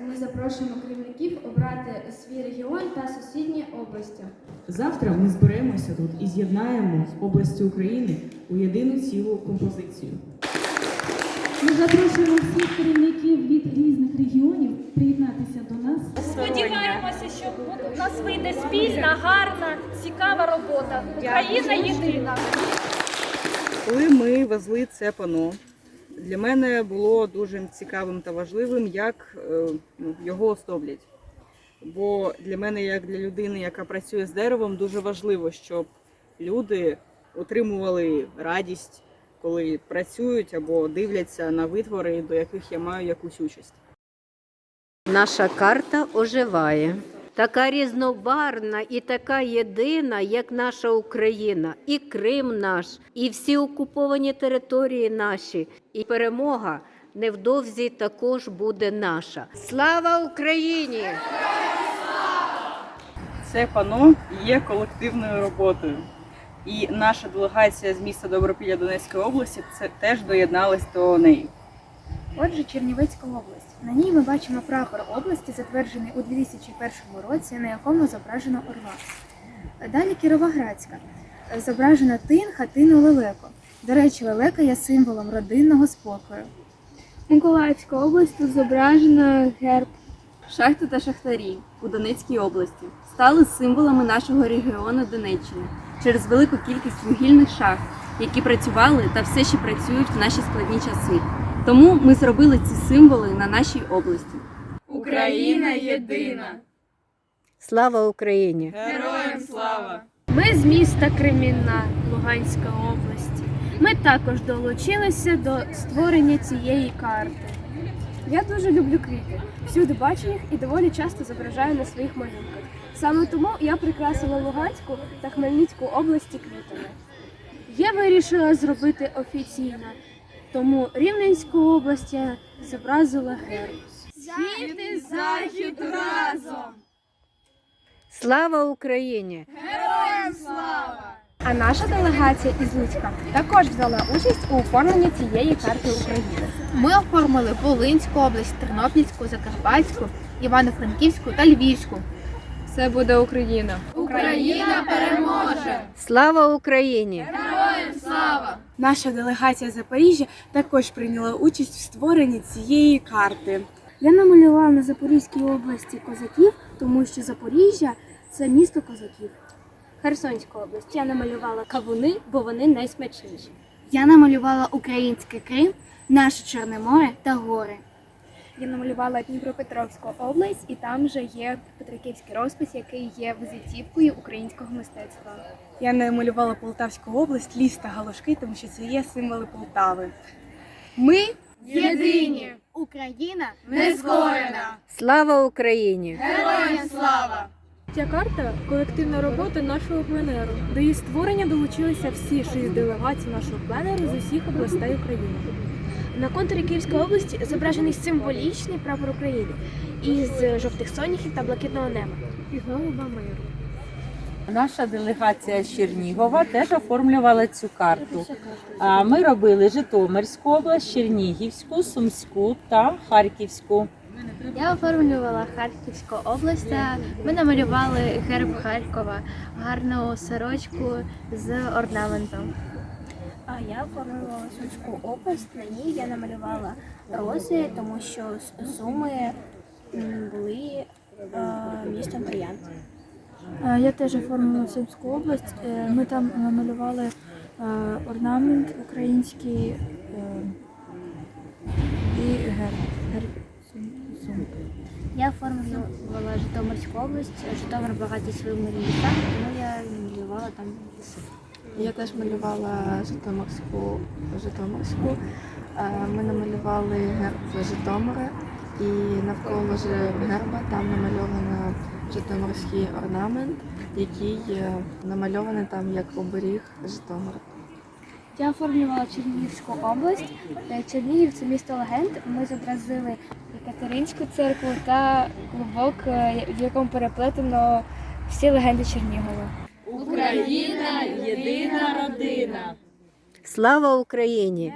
Ми запрошуємо керівників обрати свій регіон та сусідні області. Завтра ми зберемося тут і з'єднаємо області України у єдину цілу композицію. Ми запрошуємо всіх керівників від різних регіонів приєднатися до нас. Сподіваємося, що у нас вийде спільна, гарна, цікава робота. Україна єдина. Коли ми везли це пано, для мене було дуже цікавим та важливим, як е, ну, його оздоблять. Бо для мене, як для людини, яка працює з деревом, дуже важливо, щоб люди отримували радість, коли працюють або дивляться на витвори, до яких я маю якусь участь. Наша карта оживає. Така різнобарвна і така єдина, як наша Україна, і Крим наш, і всі окуповані території наші, і перемога невдовзі також буде наша. Слава Україні! Це пано є колективною роботою. І наша делегація з міста Добропілля Донецької області це теж доєдналась до неї. Отже, Чернівецька область. На ній ми бачимо прапор області, затверджений у 2001 році, на якому зображено орла. Далі Кіровоградська. Зображена тин, хатину, лелеко. До речі, лелека є символом родинного спокою. Миколаївська область тут зображена герб. Шахти та шахтарі у Донецькій області стали символами нашого регіону Донеччини через велику кількість вугільних шахт, які працювали та все ще працюють в наші складні часи. Тому ми зробили ці символи на нашій області. Україна єдина. Слава Україні! Героям слава! Ми з міста Кремінна Луганської області. Ми також долучилися до створення цієї карти. Я дуже люблю квіти. Всюди бачу їх і доволі часто зображаю на своїх малюнках. Саме тому я прикрасила Луганську та Хмельницьку області квітами. Я вирішила зробити офіційно, тому Рівненську область я зобразила герб. Схід і захід разом! Слава Україні! Героям слава! А наша делегація із Луцька також взяла участь у оформленні цієї карти України. Ми оформили Волинську область, Тернопільську, Закарпатську, Івано-Франківську та Львівську. Це буде Україна. Україна переможе! Слава Україні! Наша делегація Запоріжжя також прийняла участь в створенні цієї карти. Я намалювала на Запорізькій області козаків, тому що Запоріжжя це місто козаків. Херсонська область. Я намалювала кавуни, бо вони найсмачніші. Я намалювала український Крим, наше Чорне море та гори. Я намалювала Дніпропетровську область, і там же є Петриківський розпис, який є визитівкою українського мистецтва. Я намалювала Полтавську область, ліс та галушки, тому що це є символи Полтави. Ми Єдині! Україна не скорена! Слава Україні! Героям слава! Ця карта колективна робота нашого пленеру. До її створення долучилися всі шість делегацій нашого пленеру з усіх областей України. На контурі Київської області зображений символічний прапор України із жовтих соняхів та блакитного неба. І голуба миру. Наша делегація з Чернігова теж оформлювала цю карту. Ми робили Житомирську область, Чернігівську, Сумську та Харківську. Я оформлювала Харківську область. та Ми намалювали герб Харкова, гарну сорочку з орнаментом. А я оформлювала Сумську область. На ній я намалювала рози, тому що суми були містом троянд. Я теж оформила Сумську область. Е, Ми там намалювали е, орнамент український е, і герб. Сум-. Я оформлювала Житомирську область. Житомир багатий своїми лісами, тому я малювала там ліси. Я теж малювала Житомирську Житомирську. Е, Ми намалювали герб Житомира і навколо герба там намальовано Житомирський орнамент, який е, намальований там як оберіг Житомира. Я оформлювала Чернігівську область. Е, Чернігів це місто легенд. Ми зобразили Катеринську церкву та клубок, в якому переплетено всі легенди Чернігова. Україна єдина родина. Слава Україні!